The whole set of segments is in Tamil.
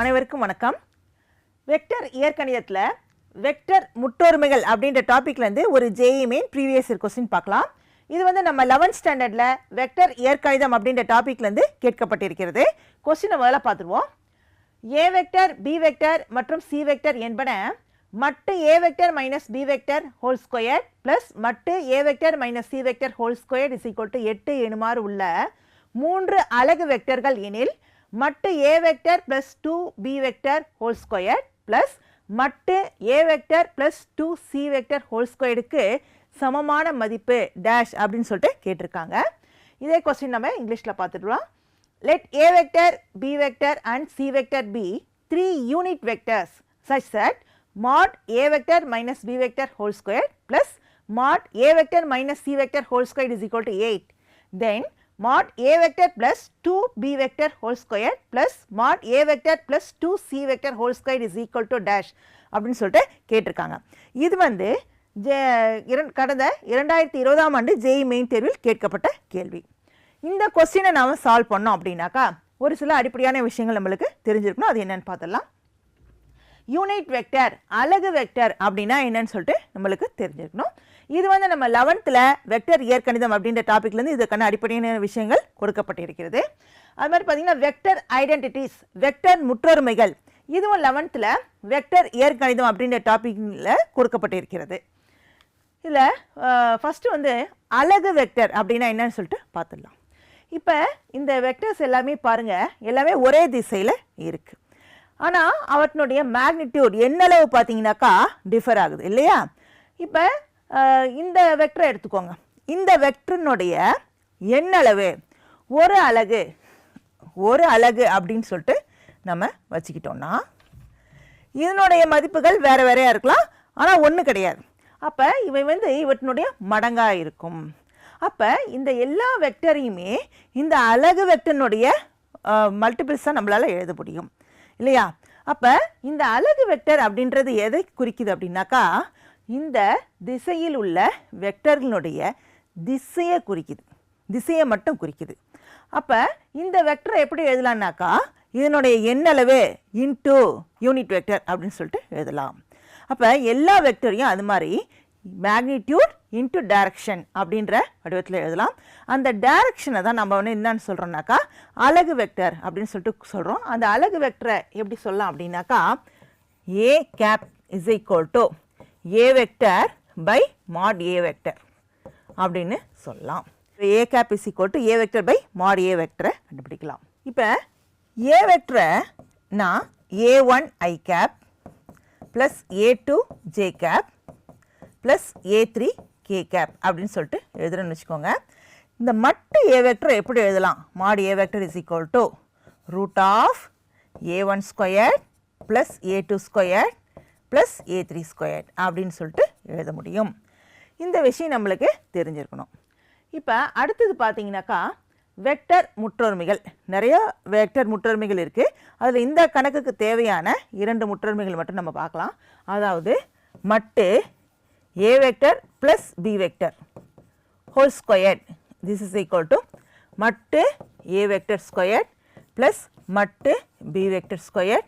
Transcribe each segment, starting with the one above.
அனைவருக்கும் வணக்கம். வெக்டர் இயற்கணிதத்தில் வெக்டர் முற்றொருமைகள் அப்படின்ற டாப்பிக்லேருந்து ஒரு JEE main previous year question பார்க்கலாம். இது வந்து நம்ம லெவன்த் ஸ்டாண்டர்டில் வெக்டர் இயற்கணிதம் அப்படின்ற டாப்பிக்லேருந்து கேட்கப்பட்டிருக்கிறது. கொஸ்டினை முதல்ல பார்த்துருவோம். ஏ வெக்டர் பி வெக்டர் மற்றும் சி வெக்டர் என்பன மட்டு A vector minus B vector whole square plus மட்டு A vector minus C vector whole square is equal to எட்டு எனுமாறு உள்ள மூன்று அலகு வெக்டர்கள் எனில் மட்டு A vector plus two B vector whole square plus மட்டு A vector plus two C vector whole ஸ்கொயருக்கு சமமான மதிப்பு டேஷ் அப்படின்னு சொல்லிட்டு கேட்டிருக்காங்க இதே கொஸ்டின் நம்ம இங்கிலீஷில் பார்த்துடுவோம் let a vector b vector and c vector be three unit vectors such that mod a vector minus b vector whole square plus mod a vector minus c vector whole square is equal to 8 then mod a vector plus 2 b vector whole square plus mod a vector plus 2 c vector whole square is equal to dash அப்படின்னு சொல்லிட்டு கேட்டிருக்காங்க. இது வந்து ஜே இரண் கடந்த இரண்டாயிரத்தி இருபதாம் ஆண்டு ஜெய் மெயின் தேர்வில் கேட்கப்பட்ட கேள்வி. இந்த கொஸ்டினை நாம் சால்வ் பண்ணோம் அப்படின்னாக்கா ஒரு சில அடிப்படையான விஷயங்கள் நம்மளுக்கு தெரிஞ்சிருக்கணும். அது என்னன்னு பார்த்துடலாம். யூனிட் வெக்டர் அலகு வெக்டர் அப்படின்னா என்னன்னு சொல்லிட்டு நம்மளுக்கு தெரிஞ்சிருக்கணும். இது வந்து நம்ம லெவன்த்தில் வெக்டர் இயற்கணிதம் அப்படின்ற டாப்பிக்லேருந்து இதுக்கான அடிப்படையான விஷயங்கள் கொடுக்கப்பட்டிருக்கிறது. அது மாதிரி பார்த்தீங்கன்னா வெக்டர் ஐடென்டிட்டிஸ் வெக்டர் முற்றொருமைகள் இதுவும் லெவன்த்தில் வெக்டர் இயற்கணிதம் அப்படின்ற டாப்பிக்கில் கொடுக்கப்பட்டிருக்கிறது. இதில் ஃபஸ்ட்டு வந்து அழகு வெக்டர் அப்படின்னா என்னன்னு சொல்லிட்டு பார்த்துடலாம். இப்போ இந்த வெக்டர்ஸ் எல்லாமே பாருங்கள் எல்லாமே ஒரே திசையில் இருக்குது ஆனால் அவற்றினுடைய மேக்னிடியூட் என்னளவு பார்த்தீங்கன்னாக்கா டிஃபர் ஆகுது இல்லையா? இப்போ இந்த வெக்டரை எடுத்துக்கோங்க. இந்த வெக்டரினுடைய எண்ணளவு ஒரு அலகு ஒரு அலகு அப்படின்னு சொல்லிட்டு நம்ம வச்சுக்கிட்டோம்னா இதனுடைய மதிப்புகள் வேறு வேறையாக இருக்கலாம். ஆனால் ஒன்று கிடையாது. அப்போ இவை வந்து இவற்றினுடைய மடங்காக இருக்கும். அப்போ இந்த எல்லா வெக்டரையுமே இந்த அலகு வெக்டனுடைய மல்டிபிள்ஸாக நம்மளால் எழுத முடியும். இல்லையா? அப்போ இந்த அலகு வெக்டர் அப்படின்றது எதை குறிக்குது அப்படின்னாக்கா இந்த திசையில் உள்ள வெக்டர்களுடைய திசையை குறிக்குது. திசையை மட்டும் குறிக்குது. அப்போ இந்த வெக்டரை எப்படி எழுதலாம்னாக்கா இதனுடைய எண்ணளவு இன்டூ யூனிட் வெக்டர் அப்படின்னு சொல்லிட்டு எழுதலாம். அப்போ எல்லா வெக்டரையும் அது மாதிரி மேக்னிடியூட் இன்ட்டு டைரக்ஷன் அப்படின்ற வடிவத்தில் எழுதலாம். அந்த டைரக்ஷனை தான் நம்ம வந்து என்னன்னு சொல்கிறோம்னாக்கா அழகு வெக்டர் அப்படின்னு சொல்லிட்டு சொல்கிறோம் அந்த அலகு வெக்டரை எப்படி சொல்லலாம் அப்படின்னாக்கா A cap is equal to A vector by mod A vector அப்படின்னு சொல்லலாம். A cap is equal to A vector by mod A வெக்டரை கண்டுபிடிக்கலாம். இப்போ ஏ வெக்டரை நான் A one I cap plus A two J cap plus A three K cap அப்படின்னு சொல்லிட்டு எழுதுறேன்னு வச்சுக்கோங்க. இந்த மட்டு ஏ வெக்டர் எப்படி எழுதலாம்? Mod A vector is equal to root of A one square plus A two square plus A three square அப்படின்னு சொல்லிட்டு எழுத முடியும். இந்த விஷயம் நம்மளுக்கு தெரிஞ்சிருக்கணும். இப்போ அடுத்தது பார்த்தீங்கன்னாக்கா வெக்டர் முற்றொருமைகள். நிறைய வெக்டர் முற்றொருமைகள் இருக்குது அதில் இந்த கணக்குக்கு தேவையான இரண்டு முற்றொருமைகள் மட்டும் நம்ம பார்க்கலாம். அதாவது மட்டு A vector plus B vector whole squared. This is equal to மட்டு ஏ வெக்டர் squared ப்ளஸ் மட்டு B vector squared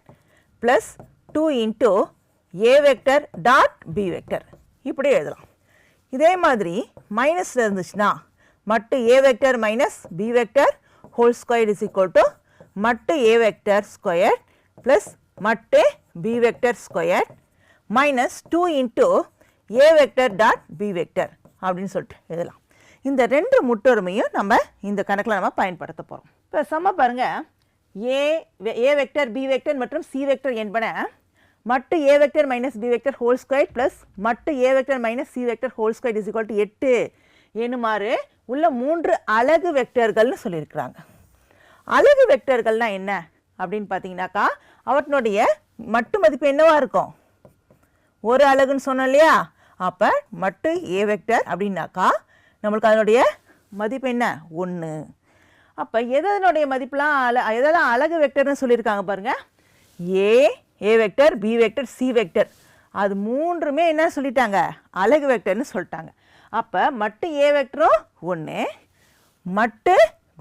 plus 2 into A vector dot B vector இப்படி எழுதலாம். இதே மாதிரி மைனஸில் இருந்துச்சுன்னா மட்டு A vector minus B vector whole square is equal to மட்டு ஏ வெக்டர் ஸ்கொயர் ப்ளஸ் மட்டு B vector square minus two into A vector dot B vector அப்படின்னு சொல்லிட்டு எழுதலாம். இந்த ரெண்டு முற்றொருமையும் நம்ம இந்த கணக்கில் நம்ம பயன்படுத்த போகிறோம் இப்போ சம பாருங்கள் A A vector B vector மற்றும் சி வெக்டர் என்பன மட்டு A vector minus B vector whole square plus மட்டு A vector minus C vector whole square is equal to எட்டு. எனுமாறு உள்ள மூன்று அலகு வெக்டர்கள்னு சொல்லியிருக்கிறாங்க. அலகு வெக்டர்கள்னால் என்ன? அப்படின்னு பார்த்தீங்கன்னாக்கா அவற்றினுடைய மட்டு மதிப்பு என்னவாக இருக்கும்? ஒரு அலகுன்னு சொன்னோம் இல்லையா? அப்போ மட்டு ஏ வெக்டர் அப்படின்னாக்கா நம்மளுக்கு அதனுடைய மதிப்பு என்ன? ஒன்று அப்போ எதனுடைய மதிப்புலாம் அல எதெல்லாம் அலகு வெக்டர்னு சொல்லியிருக்காங்க பாருங்கள் A A vector B vector C vector அது மூன்றுமே என்ன சொல்லிட்டாங்க? அலகு வெக்டர்னு சொல்லிட்டாங்க. அப்போ மட்டு ஏ வெக்டரும் ஒன்று மட்டு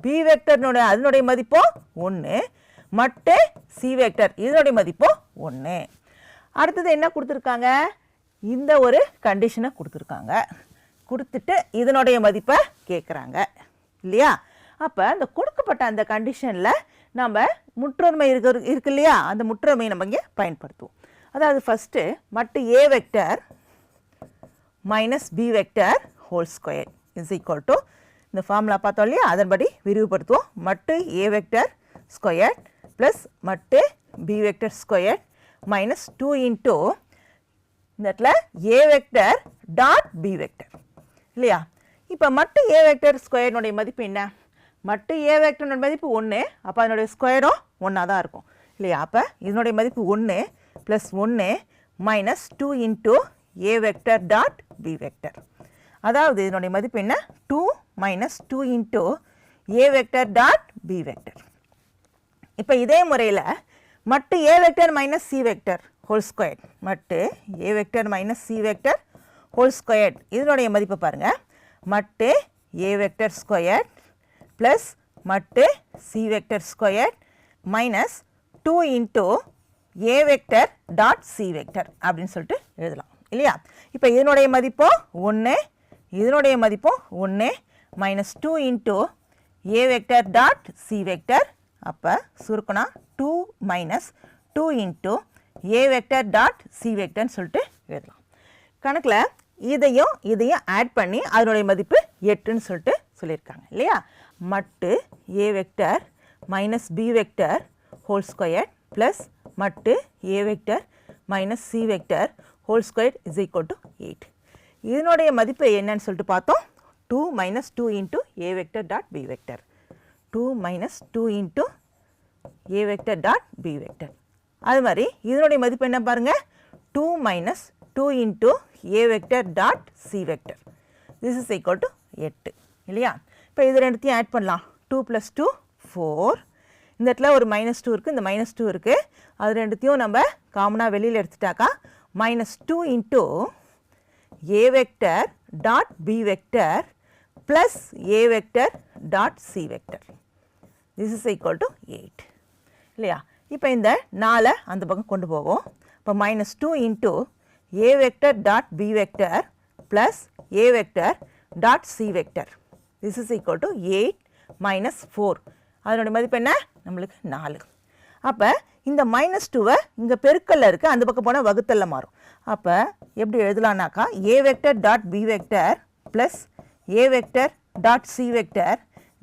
பி வெக்டர்னுடைய அதனுடைய மதிப்பும் ஒன்று மட்டு சி வெக்டர் இதனுடைய மதிப்பு? ஒன்று அடுத்தது என்ன கொடுத்துருக்காங்க? இந்த ஒரு கண்டிஷனை கொடுத்துருக்காங்க. கொடுத்துட்டு இதனுடைய மதிப்பை கேட்குறாங்க இல்லையா? அப்போ இந்த கொடுக்கப்பட்ட அந்த கண்டிஷனில் நம்ம முற்றொருமை இருக்கிற இருக்கு இல்லையா? அந்த முற்றொருமையை நம்ம இங்கே பயன்படுத்துவோம். அதாவது ஃபஸ்ட்டு மட்டு A vector minus B vector whole square is equal to இந்த ஃபார்முலா பார்த்தோம் இல்லையா? அதன்படி விரிவுபடுத்துவோம். மட்டு ஏ வெக்டர் ஸ்கொயர் ப்ளஸ் மட்டு B vector square minus two into இந்த இடத்துல A vector dot B vector இல்லையா? இப்போ மட்டு ஏ வெக்டர் ஸ்கொயர்னுடைய மதிப்பு என்ன? மட்டு ஏ வெக்டர்னுடைய மதிப்பு ஒன்று அப்போ அதனுடைய ஸ்கொயரும் ஒன்றா தான் இருக்கும். இல்லையா? அப்போ இதனுடைய மதிப்பு ஒன்று ப்ளஸ் ஒன்று minus two into A vector dot B vector அதாவது இதனுடைய மதிப்பு என்ன? Two minus two into A vector dot B vector இப்போ இதே முறையில் மட்டு A vector minus C vector whole square மட்டு A vector minus C vector whole square இதனுடைய மதிப்பு பாருங்கள் மட்டு ஏ வெக்டர் ஸ்கொயர் ப்ளஸ் மட்டு C vector square minus two into A vector dot C vector அப்படின்னு சொல்லிட்டு எழுதலாம். இல்லையா? இப்போ இதனுடைய மதிப்பும் ஒன்று இதனுடைய மதிப்பும் ஒன்று minus two into A vector dot C vector அப்போ சுருக்கனா two minus two into A vector dot C வெக்டர்னு சொல்லிட்டு எழுதலாம். கணக்கில் இதையும் இதையும் ஆட் பண்ணி அதனுடைய மதிப்பு எட்டுன்னு சொல்லிட்டு சொல்லியிருக்காங்க. இல்லையா? மட்டு A vector minus B vector whole square plus மட்டு A vector minus C vector whole square is equal to eight இதனுடைய மதிப்பு என்னன்னு சொல்லிட்டு பார்த்தோம். Two minus two into A vector dot B vector two minus two into A vector dot B vector அது மாதிரி இதனுடைய மதிப்பு என்ன பாருங்கள் two minus two into A vector dot C vector this is equal to எட்டு இல்லையா? இப்போ இது ரெண்டுத்தையும் ஆட் பண்ணலாம். டூ ப்ளஸ் டூ ஃபோர் இந்த இடத்துல ஒரு மைனஸ் டூ இருக்குது இந்த மைனஸ் டூ இருக்குது அது ரெண்டுத்தையும் நம்ம காமனாக வெளியில் எடுத்துட்டாக்கா minus two into A vector dot B vector plus A vector dot C vector this is equal to eight இல்லையா? இப்போ இந்த நாலை அந்த பக்கம் கொண்டு போகும் இப்போ minus two into A vector dot B vector plus A vector dot C vector this is equal to eight minus four அதனுடைய மதிப்பு என்ன? நம்மளுக்கு நாலு. அப்போ இந்த மைனஸ் டூவை இங்கே பெருக்கல்ல இருக்குது அந்த பக்கம் போனால் வகுத்தல்ல மாறும். அப்போ எப்படி எழுதலாம்னாக்கா A vector dot B vector plus A vector dot C vector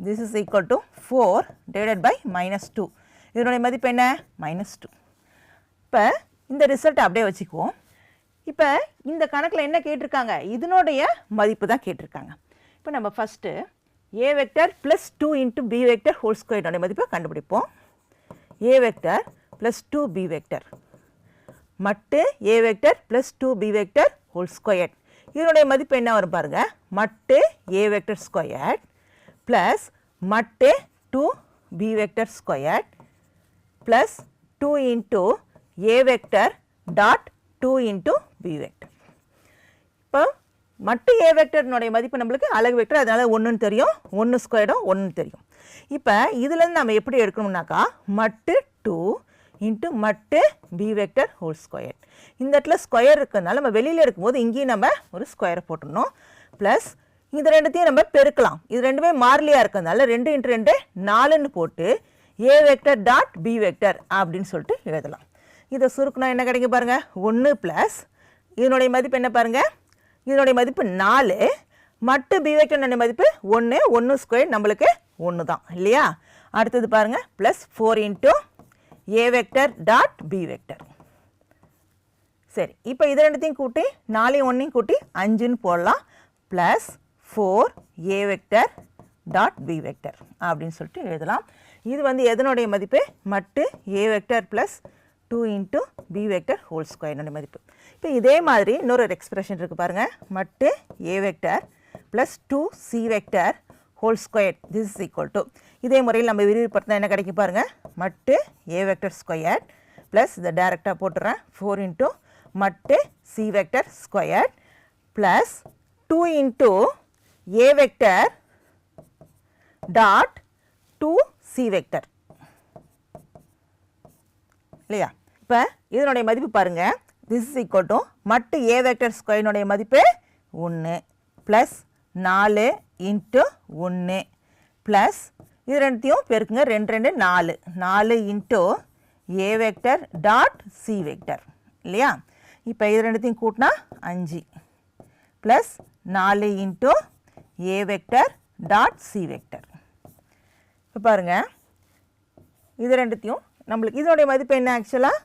this is equal to four divided by minus two இதனுடைய மதிப்பு என்ன? மைனஸ் டூ இப்போ இந்த ரிசல்ட்டை அப்படியே வச்சுக்குவோம். இப்போ இந்த கணக்கில் என்ன கேட்டிருக்காங்க? இதனுடைய மதிப்பு தான் கேட்டிருக்காங்க. இப்போ நம்ம first A vector plus two into B vector whole ஸ்கொயர்னுடைய மதிப்பை கண்டுபிடிப்போம். A vector plus two B vector மட்டு A vector plus two B vector whole square இதனுடைய மதிப்பு என்ன வரும் பாருங்க. மட்டு ஏ வெக்டர் ஸ்கொயர் ப்ளஸ் மட்டு two B vector square plus two into A vector dot two into B vector இப்போ மட்டு ஏ வெக்டர்னுடைய மதிப்பு நம்மளுக்கு அழகு வெக்டர் அதனால் ஒன்றுன்னு தெரியும் ஒன்று ஸ்கொயர்டும் ஒன்று தெரியும். இப்போ இதுலேருந்து நம்ம எப்படி எடுக்கணும்னாக்கா மட்டு டூ இன்ட்டு மட்டு பி வெக்டர் ஹோல் ஸ்கொயர் இந்த இடத்துல ஸ்கொயர் இருக்கிறதுனால நம்ம வெளியில் இருக்கும்போது இங்கேயும் நம்ம ஒரு ஸ்கொயரை போட்டுடணும். ப்ளஸ் இது ரெண்டுத்தையும் நம்ம பெருக்கலாம். இது ரெண்டுமே மாறிலியாக இருக்கிறதுனால ரெண்டு இன்ட்டு ரெண்டு நாலுன்னு போட்டு A vector dot B vector அப்படின்னு சொல்லிட்டு எழுதலாம். இதை சுருக்கணும் என்ன கிடைக்கும் பாருங்கள் ஒன்று ப்ளஸ் இதனுடைய மதிப்பு என்ன பாருங்கள் இதனுடைய மதிப்பு நாலு. மட்டு பி வெக்டர்னுடைய மதிப்பு ஒன்று ஒன்று ஸ்கொயர் நம்மளுக்கு ஒன்று தான். இல்லையா? அடுத்தது பாருங்கள் plus four into A vector dot B vector சரி இப்போ இது ரெண்டுத்தையும் கூட்டி நாலையும் ஒன்றையும் கூட்டி அஞ்சுன்னு போடலாம். Plus four A vector dot B vector அப்படின்னு சொல்லிட்டு எழுதலாம். இது வந்து எதனுடைய மதிப்பு? மட்டு A vector plus two into B vector whole ஸ்கொயர்னுடைய மதிப்பு. இப்போ இதே மாதிரி இன்னொரு எக்ஸ்பிரஷன் இருக்குது பாருங்கள் மட்டு A vector plus two C vector whole square this is equal to இதே முறையில் நம்ம விரிவுபடுத்தினா என்ன கிடைக்கும் பாருங்கள் மட்டு ஏ வெக்டர் ஸ்கொயர் ப்ளஸ் இதை டேரெக்டாக போட்டுறேன். ஃபோர் இன்ட்டு மட்டு C vector square plus two into A vector dot two C vector இல்லையா? இப்போ இதனுடைய மதிப்பு பாருங்கள் திஸ் இஸ் ஈக்குவல் டு மட்டு ஏ வெக்டர் ஸ்கொயரினுடைய மதிப்பு ஒன்று ப்ளஸ் நாலு இன்ட்டு ஒன்று ப்ளஸ் இது ரெண்டுத்தையும் பெருக்குங்க. ரெண்டு ரெண்டு நாலு. நாலு into A vector dot C vector இல்லையா? இப்போ இது ரெண்டுத்தையும் கூட்டினா அஞ்சு. ப்ளஸ் நாலு into A vector dot C vector இப்போ பாருங்கள் இது ரெண்டுத்தையும் நம்மளுக்கு இதனுடைய மதிப்பு என்ன ஆக்சுவலாக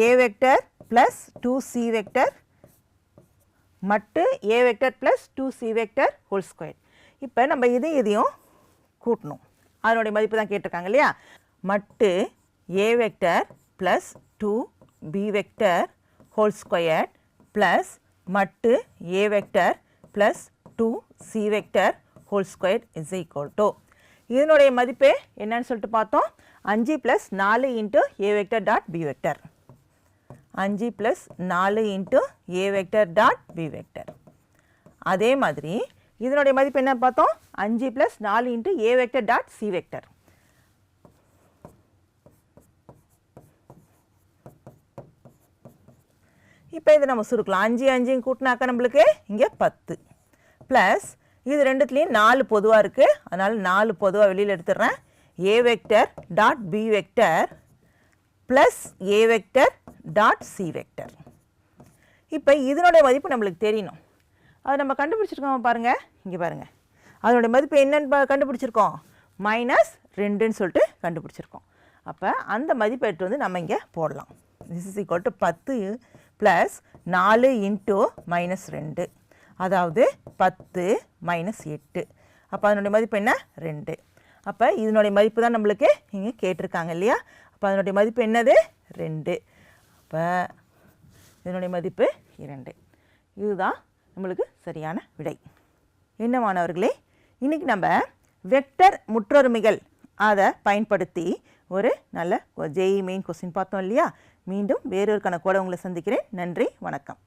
A vector plus two C vector மட்டு A vector plus two C vector whole square இப்போ நம்ம இது இதையும் கூட்டணும். அதனுடைய மதிப்பு தான் கேட்டிருக்காங்க இல்லையா? மட்டு A vector plus two B vector whole square plus மட்டு A vector plus two C vector whole square is equal to இதனுடைய மதிப்பு என்னன்னு சொல்லிட்டு பார்த்தோம். அஞ்சு ப்ளஸ் நாலு into A vector dot B vector அஞ்சு ப்ளஸ் நாலு into A vector dot B vector அதே மாதிரி இதனுடைய மதிப்பு என்ன பார்த்தோம். அஞ்சு ப்ளஸ் நாலு into A vector dot C vector இப்போ இதை நம்ம சுருக்கலாம். அஞ்சு அஞ்சையும் கூட்டினாக்கா நம்மளுக்கு இங்கே பத்து. ப்ளஸ் இது ரெண்டுத்துலேயும் நாலு பொதுவாக இருக்குது அதனால் நாலு பொதுவாக வெளியில் எடுத்துடுறேன். A vector dot B vector plus A vector dot C vector இப்போ இதனுடைய மதிப்பு நம்மளுக்கு தெரியணும். அது நம்ம கண்டுபிடிச்சிருக்கோம் பாருங்கள் இங்கே பாருங்கள் அதனுடைய மதிப்பு என்னென்னு பா- கண்டுபிடிச்சிருக்கோம். மைனஸ் ரெண்டுன்னு சொல்லிட்டு கண்டுபிடிச்சிருக்கோம். அப்போ அந்த மதிப்பை எடுத்து வந்து நம்ம இங்கே போடலாம். திஸ் இஸ் ஈக்குவல் டு பத்து ப்ளஸ் நாலு இன்ட்டு மைனஸ் ரெண்டு. அதாவது பத்து மைனஸ் எட்டு. அப்போ அதனுடைய மதிப்பு என்ன? ரெண்டு. அப்போ இதனுடைய மதிப்பு தான் நம்மளுக்கு இங்கே கேட்டிருக்காங்க இல்லையா? அப்போ அதனுடைய மதிப்பு என்னது? ரெண்டு. அப்போ இதனுடைய மதிப்பு இரண்டு. இதுதான் நம்மளுக்கு சரியான விடை. என்ன மாணவர்களே? இன்றைக்கி நம்ம வெக்டர் முற்றொருமைகள் அதை பயன்படுத்தி ஒரு நல்ல ஜெய் மெயின் கொஸ்டின் பார்த்தோம் இல்லையா? மீண்டும் வேறொரு கணக்கோடு உங்களை சந்திக்கிறேன். நன்றி வணக்கம்.